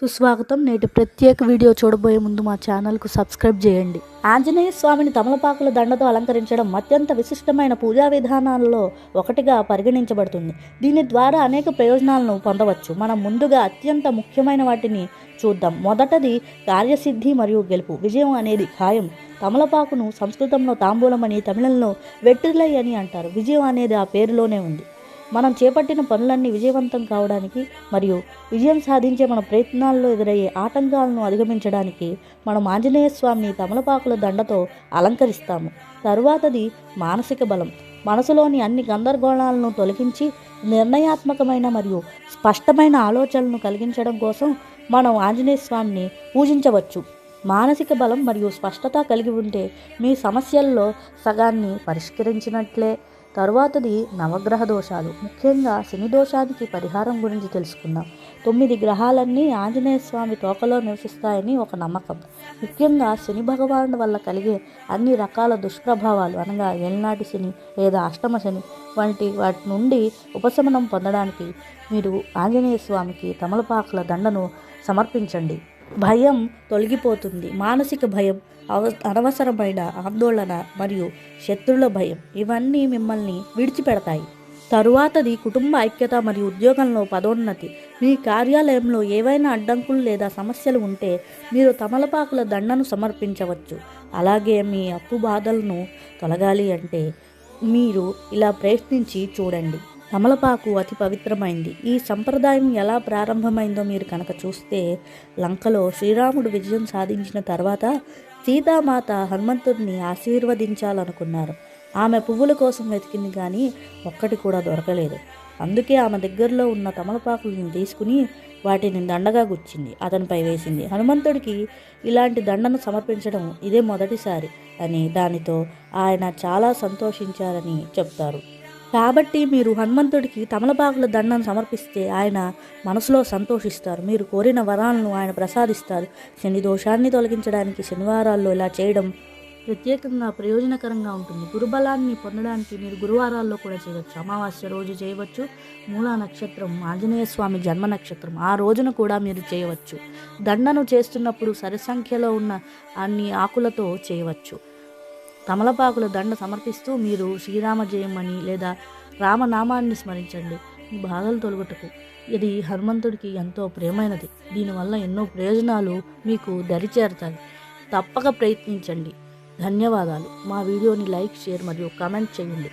సుస్వాగతం. నేటి ప్రత్యేక వీడియో చూడబోయే ముందు మా ఛానల్కు సబ్స్క్రైబ్ చేయండి. ఆంజనేయ స్వామిని తమలపాకుల దండతో అలంకరించడం అత్యంత విశిష్టమైన పూజా విధానాల్లో ఒకటిగా పరిగణించబడుతుంది. దీని ద్వారా అనేక ప్రయోజనాలను పొందవచ్చు. మనం ముందుగా అత్యంత ముఖ్యమైన వాటిని చూద్దాం. మొదటది కార్యసిద్ధి మరియు గెలుపు. విజయం అనేది ఖాయం. తమలపాకును సంస్కృతంలో తాంబూలం అని తమిళంలో వెట్రిలై అని అంటారు. విజయం అనేది ఆ పేరులోనే ఉంది. మనం చేపట్టిన పనులన్నీ విజయవంతం కావడానికి మరియు విజయం సాధించే మన ప్రయత్నాల్లో ఎదురయ్యే ఆటంకాలను అధిగమించడానికి మనం ఆంజనేయ స్వామిని తమలపాకుల దండతో అలంకరిస్తాము. తరువాతది మానసిక బలం. మనసులోని అన్ని గందరగోళాలను తొలగించి నిర్ణయాత్మకమైన మరియు స్పష్టమైన ఆలోచనలను కలిగించడం కోసం మనం ఆంజనేయ స్వామిని పూజించవచ్చు. మానసిక బలం మరియు స్పష్టత కలిగి ఉంటే మీ సమస్యల్లో సగాన్ని పరిష్కరించినట్లే. తరువాతది నవగ్రహ దోషాలు. ముఖ్యంగా శని దోషానికి పరిహారం గురించి తెలుసుకుందాం. తొమ్మిది గ్రహాలన్నీ ఆంజనేయ స్వామి తోకలో నివసిస్తాయని ఒక నమ్మకం. ముఖ్యంగా శని భగవానుడు వల్ల కలిగే అన్ని రకాల దుష్ప్రభావాలు అనగా ఏళ్ళనాటి శని లేదా అష్టమ శని వంటి వాటి నుండి ఉపశమనం పొందడానికి మీరు ఆంజనేయ స్వామికి తమలపాకుల దండను సమర్పించండి. భయం తొలగిపోతుంది. మానసిక భయం అవ అనవసరమైన ఆందోళన మరియు శత్రుల భయం ఇవన్నీ మిమ్మల్ని విడిచిపెడతాయి. తరువాతది కుటుంబ ఐక్యత మరియు ఉద్యోగంలో పదోన్నతి. మీ కార్యాలయంలో ఏవైనా అడ్డంకులు లేదా సమస్యలు ఉంటే మీరు తమలపాకుల దండను సమర్పించవచ్చు. అలాగే మీ అప్పు బాధలను తొలగాలి అంటే మీరు ఇలా ప్రయత్నించి చూడండి. తమలపాకు అతి పవిత్రమైంది. ఈ సంప్రదాయం ఎలా ప్రారంభమైందో మీరు కనుక చూస్తే లంకలో శ్రీరాముడు విజయం సాధించిన తర్వాత సీతామాత హనుమంతుడిని ఆశీర్వదించాలనుకున్నారు. ఆమె పువ్వుల కోసం వెతికింది కానీ ఒక్కటి కూడా దొరకలేదు. అందుకే ఆమె దగ్గరలో ఉన్న తమలపాకులను తీసుకుని వాటిని దండగా గుచ్చింది. అతనిపై వేసింది. హనుమంతుడికి ఇలాంటి దండను సమర్పించడం ఇదే మొదటిసారి అని దానితో ఆయన చాలా సంతోషించారని చెప్తారు. కాబట్టి మీరు హనుమంతుడికి తమలపాకుల దండను సమర్పిస్తే ఆయన మనసులో సంతోషిస్తారు. మీరు కోరిన వరాలను ఆయన ప్రసాదిస్తారు. శని దోషాన్ని తొలగించడానికి శనివారాల్లో ఇలా చేయడం ప్రత్యేకంగా ప్రయోజనకరంగా ఉంటుంది. గురుబలాన్ని పొందడానికి మీరు గురువారాల్లో కూడా చేయవచ్చు. అమావాస్య రోజు చేయవచ్చు. మూలా నక్షత్రం ఆంజనేయ స్వామి జన్మ నక్షత్రం ఆ రోజున కూడా మీరు చేయవచ్చు. దండను చేస్తున్నప్పుడు సరి సంఖ్యలో ఉన్న అన్ని ఆకులతో చేయవచ్చు. తమలపాకుల దండ సమర్పిస్తూ మీరు శ్రీరామ జయమని లేదా రామనామాన్ని స్మరించండి. మీ బాధలు తొలగుటకు ఇది హనుమంతుడికి ఎంతో ప్రియమైనది దీనివల్ల ఎన్నో ప్రయోజనాలు మీకు దరిచేరుతాయి. తప్పక ప్రయత్నించండి. ధన్యవాదాలు. మా వీడియోని లైక్ షేర్ మరియు కామెంట్ చేయండి.